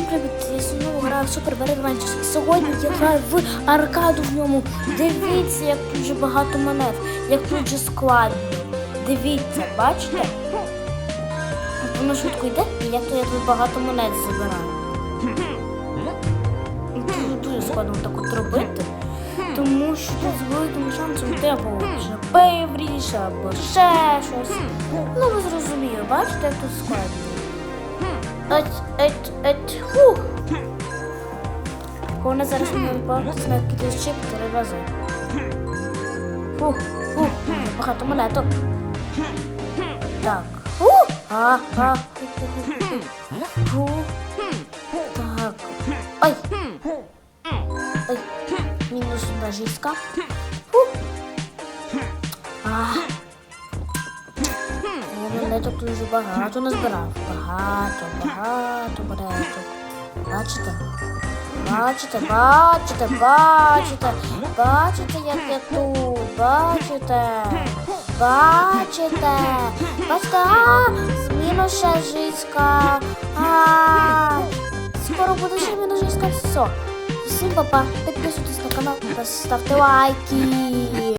Всім привіт! Я знову граю в Super Mario Adventures. Сьогодні я граю в аркаду в ньому. Дивіться, як тут же багато монет, як тут же складно. Дивіться, бачите? Воно швидко йде, і як то я тут багато монет забираю. Тут дуже складно так от робити, тому що тут з великим шансом або вже вибріш, або ще щось. Ну ви зрозуміли, бачите, як тут складно. Еть, еть, еть, фух. Вона зараз мене чек три рази. Фух, фух, багато монеток. Так. Фух, а, а, фух. Так. Ой. Ой. Мінус жістка. Фух. А. Монеток дуже багато назбирав. Багато, багато монеток. Бачите? Бачите, бачите, бачите, бачите, як я тут, бачите, бачите, бачите, а, мінус ще жиська, а, скоро буде ще мінус все. Всім папа, підписуйтесь на канал та ставте лайки.